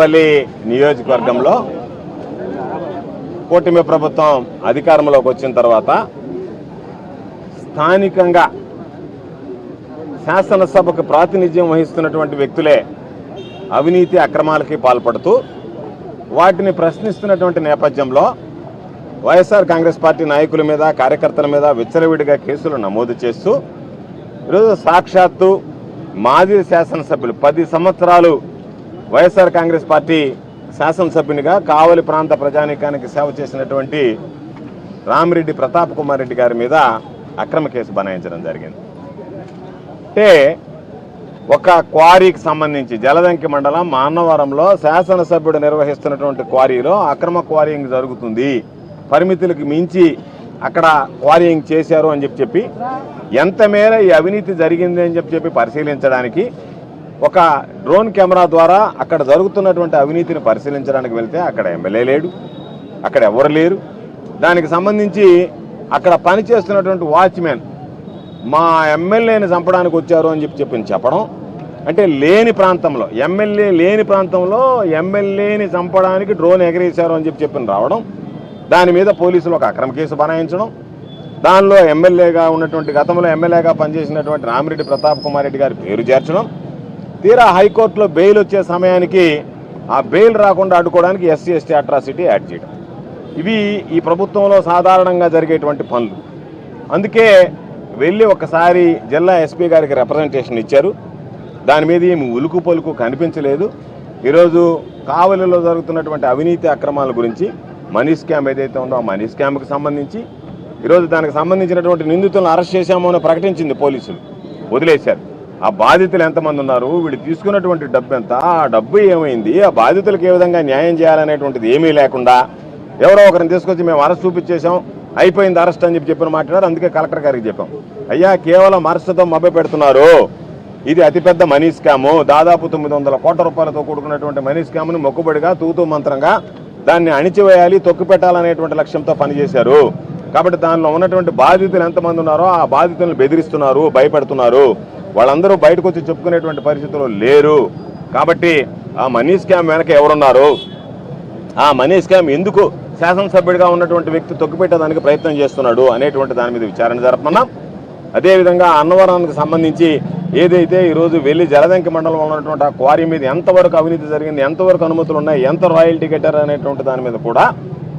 కొత్తవల్లి నియోజకవర్గంలో కూటమి ప్రభుత్వం అధికారంలోకి వచ్చిన తర్వాత స్థానికంగా శాసనసభకు ప్రాతినిధ్యం వహిస్తున్నటువంటి వ్యక్తులే అవినీతి అక్రమాలకి పాల్పడుతూ వాటిని ప్రశ్నిస్తున్నటువంటి నేపథ్యంలో వైఎస్ఆర్ కాంగ్రెస్ పార్టీ నాయకుల మీద కార్యకర్తల మీద విచ్చలవిడిగా కేసులు నమోదు చేస్తూ ఈరోజు సాక్షాత్తు మాజీ శాసనసభ్యులు పది సంవత్సరాలు వైఎస్ఆర్ కాంగ్రెస్ పార్టీ శాసనసభ్యునిగా కావలి ప్రాంత ప్రజానీకానికి సేవ చేసినటువంటి రామిరెడ్డి ప్రతాప్ కుమార్ రెడ్డి గారి మీద అక్రమ కేసు బనాయించడం జరిగింది. అంటే ఒక క్వారీకి సంబంధించి జలదంకి మండలం మానవరంలో శాసనసభ్యుడు నిర్వహిస్తున్నటువంటి క్వారీలో అక్రమ క్వారీయింగ్ జరుగుతుంది. పరిమితులకు మించి అక్కడ క్వారీయింగ్ చేశారు అని చెప్పి చెప్పి ఎంత మేర ఈ అవినీతి జరిగింది అని చెప్పి చెప్పి పరిశీలించడానికి ఒక డ్రోన్ కెమెరా ద్వారా అక్కడ జరుగుతున్నటువంటి అవినీతిని పరిశీలించడానికి వెళ్తే అక్కడ ఎమ్మెల్యే లేడు అక్కడ ఎవరు లేరు. దానికి సంబంధించి అక్కడ పనిచేస్తున్నటువంటి వాచ్మెన్ మా ఎమ్మెల్యేని చంపడానికి వచ్చారు అని చెప్పి చెప్పి చెప్పడం. అంటే లేని ప్రాంతంలో ఎమ్మెల్యే లేని ప్రాంతంలో ఎమ్మెల్యేని చంపడానికి డ్రోన్ ఎగరేశారు అని చెప్పి చెప్పిన రావడం. దాని మీద పోలీసులు ఒక అక్రమ కేసు బనాయించడం. దానిలో ఎమ్మెల్యేగా ఉన్నటువంటి గతంలో ఎమ్మెల్యేగా పనిచేసినటువంటి రామిరెడ్డి ప్రతాప్ కుమార్ రెడ్డి గారి పేరు చేర్చడం. తీరా హైకోర్టులో బెయిల్ వచ్చే సమయానికి ఆ బెయిల్ రాకుండా అడ్డుకోవడానికి ఎస్సీ ఎస్టీ అట్రాసిటీ యాడ్ చేయడం. ఇవి ఈ ప్రభుత్వంలో సాధారణంగా జరిగేటువంటి పనులు. అందుకే వెళ్ళి ఒకసారి జిల్లా ఎస్పీ గారికి రిప్రజెంటేషన్ ఇచ్చారు. దాని మీద ఏమి ఉలుకు పలుకు కనిపించలేదు. ఈరోజు కావలిలో జరుగుతున్నటువంటి అవినీతి అక్రమాల గురించి మనీ స్కామ్ ఏదైతే ఉందో ఆ మనీ స్కామ్కి సంబంధించి ఈరోజు దానికి సంబంధించినటువంటి నిందితులను అరెస్ట్ చేశామో అని ప్రకటించింది పోలీసులు. వదిలేశారు. ఆ బాధితులు ఎంతమంది ఉన్నారు? వీళ్ళు తీసుకున్నటువంటి డబ్బు ఎంత? ఆ డబ్బు ఏమైంది? ఆ బాధితులకు ఏ విధంగా న్యాయం చేయాలనేటువంటిది ఏమీ లేకుండా ఎవరో ఒకరిని తీసుకొచ్చి మేము అరెస్ట్ చూపించేశాం. అయిపోయింది అరెస్ట్ అని చెప్పి చెప్పిన మాట్లాడారు. అందుకే కలెక్టర్ గారికి చెప్పాం. అయ్యా కేవలం అరెస్ట్తో మభ్య పెడుతున్నారు. ఇది అతిపెద్ద మనీ స్కాము. దాదాపు తొమ్మిది వందల కోట్ల రూపాయలతో కూడుకున్నటువంటి మనీ స్కామ్ను మొక్కుబడిగా తూతూ మంత్రంగా దాన్ని అణిచివేయాలి తొక్కు పెట్టాలనేటువంటి లక్ష్యంతో పనిచేశారు. కాబట్టి దానిలో ఉన్నటువంటి బాధితులు ఎంతమంది ఉన్నారో ఆ బాధితులను బెదిరిస్తున్నారు భయపెడుతున్నారు. వాళ్ళందరూ బయటకు వచ్చి చెప్పుకునేటువంటి పరిస్థితుల్లో లేరు. కాబట్టి ఆ మనీ స్కామ్ వెనక ఎవరున్నారు? ఆ మనీ స్కామ్ ఎందుకు శాసనసభ్యుడిగా ఉన్నటువంటి వ్యక్తి తొక్కిపెట్టడానికి ప్రయత్నం చేస్తున్నాడు అనేటువంటి దాని మీద విచారణ జరపమన్నాం అదేవిధంగా అన్నవరానికి సంబంధించి ఏదైతే ఈరోజు వెళ్ళి జలదంకి మండలంలో ఉన్నటువంటి ఆ క్వారీ మీద ఎంతవరకు అవినీతి జరిగింది ఎంతవరకు అనుమతులు ఉన్నాయి ఎంత రాయల్టీ కట్టారు అనేటువంటి దాని మీద కూడా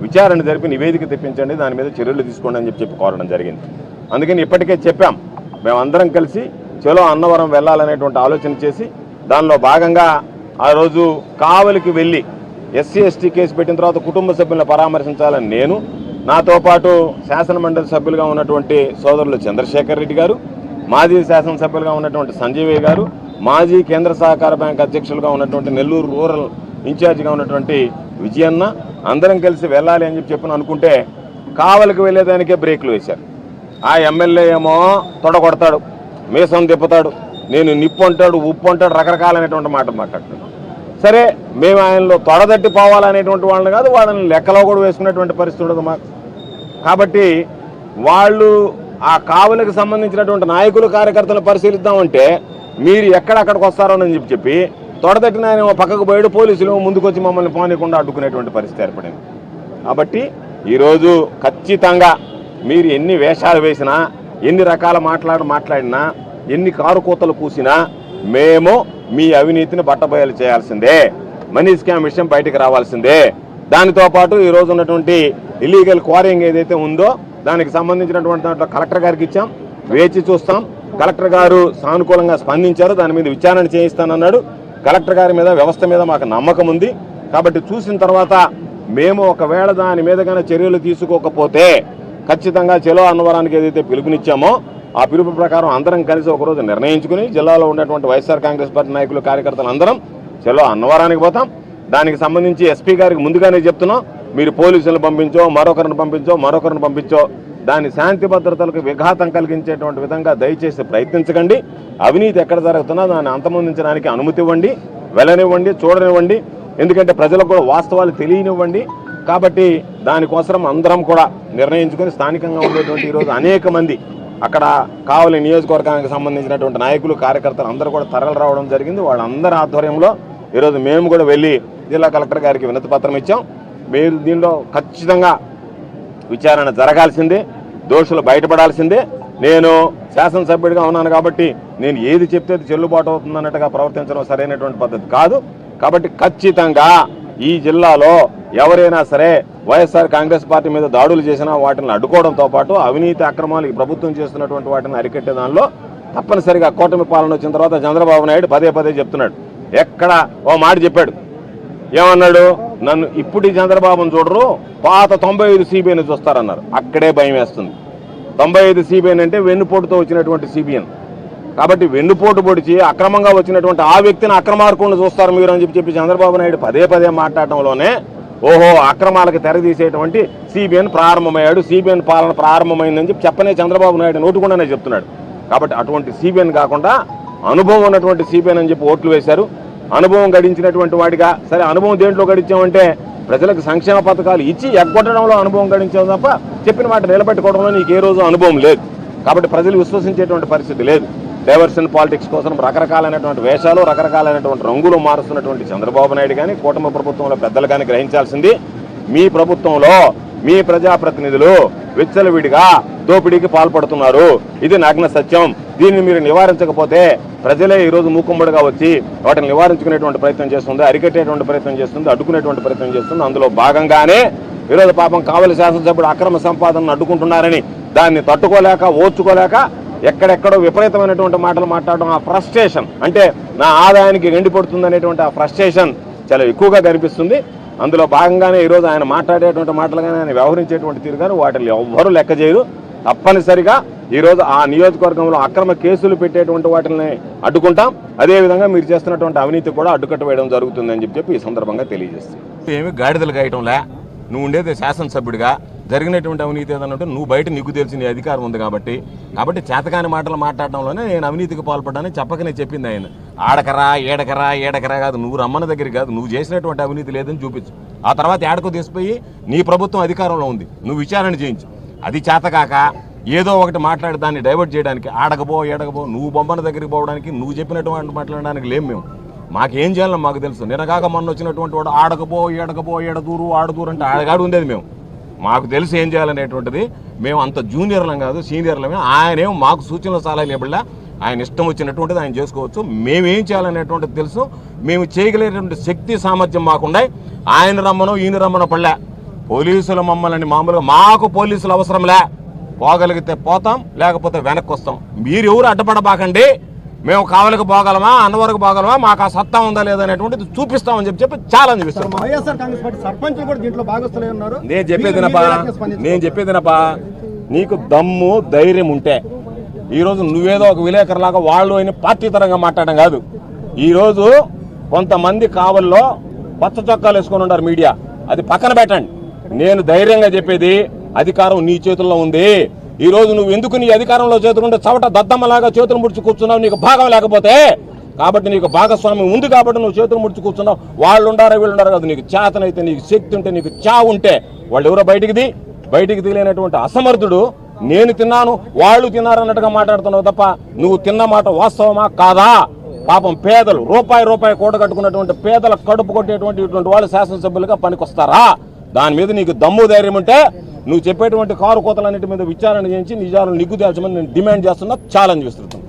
విచారణ జరిపి నివేదిక తెప్పించండి దాని మీద చర్యలు తీసుకోండి అని చెప్పి చెప్పి కోరడం జరిగింది. అందుకని ఇప్పటికే చెప్పాం మేమందరం కలిసి చలో అన్నవరం వెళ్ళాలనేటువంటి ఆలోచన చేసి దానిలో భాగంగా ఆ రోజు కావలికి వెళ్ళి ఎస్సీ ఎస్టీ కేసు పెట్టిన తర్వాత కుటుంబ సభ్యులను పరామర్శించాలని నేను నాతో పాటు శాసన మండలి సభ్యులుగా ఉన్నటువంటి సోదరులు చంద్రశేఖర్ రెడ్డి గారు మాజీ శాసనసభ్యులుగా ఉన్నటువంటి సంజీవయ్య గారు మాజీ కేంద్ర సహకార బ్యాంక్ అధ్యక్షులుగా ఉన్నటువంటి నెల్లూరు రూరల్ ఇన్ఛార్జిగా ఉన్నటువంటి విజయన్న అందరం కలిసి వెళ్ళాలి అని చెప్పి చెప్పిన అనుకుంటే కావలికి వెళ్ళేదానికే బ్రేక్లు వేశారు. ఆ ఎమ్మెల్యే ఏమో తొడ కొడతాడు మీసం తిప్పుతాడు నేను నిప్పు అంటాడు ఉప్పు అంటాడు రకరకాలైనటువంటి మాట మాట్లాడుతున్నాను సరే మేము ఆయనలో తొడదట్టి పోవాలనేటువంటి వాళ్ళని కాదు వాళ్ళని లెక్కలో కూడా వేసుకునేటువంటి పరిస్థితి ఉండదు మాకు. కాబట్టి వాళ్ళు ఆ కావులకు సంబంధించినటువంటి నాయకులు కార్యకర్తలు పరిశీలిద్దామంటే మీరు ఎక్కడక్కడికి వస్తారో అని చెప్పి చెప్పి తొడదట్టిన ఆయన పక్కకు పోయాడు పోలీసులు ముందుకొచ్చి మమ్మల్ని పోనీయకుండా అడ్డుకునేటువంటి పరిస్థితి ఏర్పడింది. కాబట్టి ఈరోజు ఖచ్చితంగా మీరు ఎన్ని వేషాలు వేసినా ఎన్ని రకాల మాట్లాడు మాట్లాడినా ఎన్ని కారు కూతలు కూసినా మేము మీ అవినీతిని బట్టబయలు చేయాల్సిందే. మనీ స్కామ్ విషయం బయటకు రావాల్సిందే. దానితో పాటు ఈరోజు ఉన్నటువంటి ఇల్లీగల్ క్వారింగ్ ఏదైతే ఉందో దానికి సంబంధించినటువంటి దాంట్లో కలెక్టర్ గారికి ఇచ్చాం. వేచి చూస్తాం. కలెక్టర్ గారు సానుకూలంగా స్పందించారు. దాని మీద విచారణ చేయిస్తానన్నాడు. కలెక్టర్ గారి మీద వ్యవస్థ మీద మాకు నమ్మకం ఉంది. కాబట్టి చూసిన తర్వాత మేము ఒకవేళ దాని మీద కానీ చర్యలు తీసుకోకపోతే ఖచ్చితంగా చెలో అన్నవరానికి ఏదైతే పిలుపునిచ్చామో ఆ పిలుపు ప్రకారం అందరం కలిసి ఒకరోజు నిర్ణయించుకుని జిల్లాలో ఉన్నటువంటి వైఎస్ఆర్ కాంగ్రెస్ పార్టీ నాయకులు కార్యకర్తలు అందరం చెలో అన్నవరానికి పోతాం. దానికి సంబంధించి ఎస్పీ గారికి ముందుగానే చెప్తున్నాం. మీరు పోలీసులను పంపించో మరొకరిని పంపించో మరొకరిని పంపించో. దాని శాంతి భద్రతలకు విఘాతం కలిగించేటువంటి విధంగా దయచేసి ప్రయత్నించకండి. అవినీతి ఎక్కడ జరుగుతున్నా దాన్ని అంతమొందించడానికి అనుమతి ఇవ్వండి వెళ్ళనివ్వండి చూడనివ్వండి. ఎందుకంటే ప్రజలకు కూడా వాస్తవాలు తెలియనివ్వండి. కాబట్టి దానికోసం అందరం కూడా నిర్ణయించుకొని స్థానికంగా ఉండేటువంటి ఈరోజు అనేక మంది అక్కడ కావలి నియోజకవర్గానికి సంబంధించినటువంటి నాయకులు కార్యకర్తలు అందరూ కూడా తరలి రావడం జరిగింది. వాళ్ళందరి ఆధ్వర్యంలో ఈరోజు మేము కూడా వెళ్ళి జిల్లా కలెక్టర్ గారికి వినతి పత్రం ఇచ్చాం. మీరు దీనిలో ఖచ్చితంగా విచారణ జరగాల్సిందే దోషులు బయటపడాల్సిందే. నేను శాసనసభ్యుడిగా ఉన్నాను కాబట్టి నేను ఏది చెప్తే చెల్లుబాటు చెల్లుబాటు అవుతుందన్నట్టుగా ప్రవర్తించడం సరైనటువంటి పద్ధతి కాదు. కాబట్టి ఖచ్చితంగా ఈ జిల్లాలో ఎవరైనా సరే వైఎస్ఆర్ కాంగ్రెస్ పార్టీ మీద దాడులు చేసినా వాటిని అడ్డుకోవడంతో పాటు అవినీతి అక్రమాలు ఈ ప్రభుత్వం చేస్తున్నటువంటి వాటిని అరికట్టే దానిలో తప్పనిసరిగా కూటమి పాలన వచ్చిన తర్వాత చంద్రబాబు నాయుడు పదే పదే చెప్తున్నాడు. ఎక్కడ ఓ మాట చెప్పాడు. ఏమన్నాడు? నన్ను ఇప్పుడు ఈ చంద్రబాబును చూడరు పాత తొంభై ఐదు సిబిఐని చూస్తారన్నారు. అక్కడే భయం వేస్తుంది. తొంభై ఐదు సిబిఐన్ అంటే వెన్నుపోటుతో వచ్చినటువంటి సిబిఎన్ కాబట్టి వెన్నుపోటు పొడిచి అక్రమంగా వచ్చినటువంటి ఆ వ్యక్తిని అక్రమార్కుండా చూస్తారు మీరు అని చెప్పి చెప్పి చంద్రబాబు నాయుడు పదే పదే మాట్లాడటంలోనే ఓహో అక్రమాలకు తెరదీసేటువంటి సిబిఎన్ ప్రారంభమయ్యాడు. సిబిఎన్ పాలన ప్రారంభమైందని చెప్పి చెప్పనే చంద్రబాబు నాయుడు నోటుకుండానే చెప్తున్నాడు. కాబట్టి అటువంటి సిబిఎన్ కాకుండా అనుభవం ఉన్నటువంటి సిబిఎన్ అని చెప్పి ఓట్లు వేశారు. అనుభవం గడించినటువంటి వాడిగా సరే అనుభవం దేంట్లో గడించామంటే ప్రజలకు సంక్షేమ పథకాలు ఇచ్చి ఎగ్గొట్టడంలో అనుభవం గడించాం తప్ప చెప్పిన మాట నిలబెట్టుకోవడంలో నీకు ఏ రోజు అనుభవం లేదు. కాబట్టి ప్రజలు విశ్వసించేటువంటి పరిస్థితి లేదు. డైవర్షన్ పాలిటిక్స్ కోసం రకరకాలైనటువంటి వేషాలు రకరకాలైనటువంటి రంగులు మారుస్తున్నటువంటి చంద్రబాబు నాయుడు కానీ కూటమి ప్రభుత్వంలో పెద్దలు కానీ గ్రహించాల్సింది మీ ప్రభుత్వంలో మీ ప్రజాప్రతినిధులు విచ్చలవిడిగా దోపిడీకి పాల్పడుతున్నారు. ఇది నగ్న సత్యం. దీన్ని మీరు నివారించకపోతే ప్రజలే ఈరోజు మూకుమ్మడిగా వచ్చి వాటిని నివారించుకునేటువంటి ప్రయత్నం చేస్తుంది అరికట్టేటువంటి ప్రయత్నం చేస్తుంది అడ్డుకునేటువంటి ప్రయత్నం చేస్తుంది. అందులో భాగంగానే ఈరోజు పాపం కావలి శాసనసభ్యుడు అక్రమ సంపాదనను అడ్డుకుంటున్నారని దాన్ని తట్టుకోలేక ఓర్చుకోలేక ఎక్కడెక్కడో విపరీతమైనటువంటి మాటలు మాట్లాడడం ఆ ఫ్రస్ట్రేషన్. అంటే నా ఆదాయానికి ఎండిపడుతుంది అనేటువంటి ఆ ఫ్రస్ట్రేషన్ చాలా ఎక్కువగా కనిపిస్తుంది. అందులో భాగంగానే ఈరోజు ఆయన మాట్లాడేటువంటి మాటలు కానీ ఆయన వ్యవహరించేటువంటి తీరు కానీ వాటిని ఎవ్వరూ లెక్క చేయరు. తప్పనిసరిగా ఈరోజు ఆ నియోజకవర్గంలో అక్రమ కేసులు పెట్టేటువంటి వాటిని అడ్డుకుంటాం. అదేవిధంగా మీరు చేస్తున్నటువంటి అవినీతి కూడా అడ్డుకట్ట వేయడం జరుగుతుందని చెప్పి చెప్పి ఈ సందర్భంగా తెలియజేస్తుంది ఏమి గాడిదలు గాయటంలే. నువ్వు ఉండేది శాసనసభ్యుడిగా జరిగినటువంటి అవినీతి ఏదన్నట్టు నువ్వు బయట నీకు తెలిసిన అధికారం ఉంది కాబట్టి కాబట్టి చేతకాని మాటలు మాట్లాడడంలోనే నేను అవినీతికి పాల్పడ్డానని చెప్పకనే చెప్పింది ఆయన. ఆడకరా ఏడకరా ఏడకరా కాదు నువ్వు రమ్మన్న దగ్గరికి కాదు నువ్వు చేసినటువంటి అవినీతి లేదని చూపించు. ఆ తర్వాత ఏడకు తీసిపోయి నీ ప్రభుత్వం అధికారంలో ఉంది నువ్వు విచారణ చేయించు. అది చేతకాక ఏదో ఒకటి మాట్లాడి దాన్ని డైవర్ట్ చేయడానికి ఆడకపో ఏడకపో నువ్వు బొమ్మన దగ్గరికి పోవడానికి నువ్వు చెప్పినటువంటి మాట్లాడడానికి లేం మేము. మాకేం చేయాలో మాకు తెలుసు. నిన్నగాక మొన్న వచ్చినటువంటి వాడు ఆడకపో ఏడకపో ఏడదూరు ఆడదూరు అంటే ఆడగాడు ఉండేది మేము. మాకు తెలుసు ఏం చేయాలనేటువంటిది మేము అంత జూనియర్లం కాదు సీనియర్లమే. ఆయనేం మాకు సూచనలు చాలా లేబడిలా ఆయన ఇష్టం వచ్చినటువంటిది ఆయన చేసుకోవచ్చు. మేమేం చేయాలనేటువంటిది తెలుసు. మేము చేయగలిగేటువంటి శక్తి సామర్థ్యం మాకుండాయి. ఆయన రమ్మనో ఈయన రమ్మనో పడలే. పోలీసులు మమ్మల్ని మామూలుగా మాకు పోలీసులు అవసరంలే. పోగలిగితే పోతాం లేకపోతే వెనక్కి వస్తాం మీరు ఎవరు అడ్డపడబాకండి? మేము కావలికి పోగలమా అన్నవరకు పోగలమా మాకు ఆ సత్తా ఉందా లేదా అనేటువంటిది చూపిస్తామని చెప్పి చెప్పి ఛాలెంజ్ ఇస్తాం నేను చెప్పేది మీరు- నప్పా మీరు ఏ రకంగా స్పందిస్తారు? నేను చెప్పేది నప్పా నీకు దమ్ము ధైర్యం ఉంటే. ఈరోజు నువ్వేదో ఒక విలేకరులాగా వాళ్ళు అయిన పార్టీ తరంగా మాట్లాడడం కాదు. ఈరోజు కొంతమంది కావల్లో పచ్చ చొక్కాలు వేసుకొని ఉన్నారు మీడియా. అది పక్కన పెట్టండి. నేను ధైర్యంగా చెప్పేది అధికారం నీ చేతుల్లో ఉంది. ఈ రోజు నువ్వు ఎందుకు నీ అధికారంలో చేతులుంటే చవట దద్దమ్మలాగా చేతులు ముడుచు కూర్చున్నావు? నీకు భాగం లేకపోతే? కాబట్టి నీకు భాగస్వామ్యం ఉంది కాబట్టి నువ్వు చేతులు ముడుచు కూర్చున్నావు. వాళ్ళు ఉండారా వీళ్ళు ఉండారు కాదు. నీకు చేతనైతే నీకు శక్తి ఉంటే నీకు చా ఉంటే వాళ్ళు ఎవరో బయటికి ది? బయటికి తీయలేనటువంటి అసమర్థుడు నేను తిన్నాను వాళ్ళు తిన్నారు అన్నట్టుగా మాట్లాడుతున్నావు తప్ప నువ్వు తిన్న మాట వాస్తవమా కాదా? పాపం పేదలు రూపాయి రూపాయి కూడ కట్టుకున్నటువంటి పేదల కడుపు కొట్టేటువంటి ఇటువంటి వాళ్ళు శాసనసభ్యులుగా పనికొస్తారా? దాని మీద నీకు దమ్ము ధైర్యం ఉంటే నువ్వు చెప్పేటువంటి కారు కోతలన్నిటి మీద విచారణ చేయించి నిజాలను నిగ్గు తేల్చమని నేను డిమాండ్ చేస్తున్నా ఛాలెంజ్ చేస్తున్నా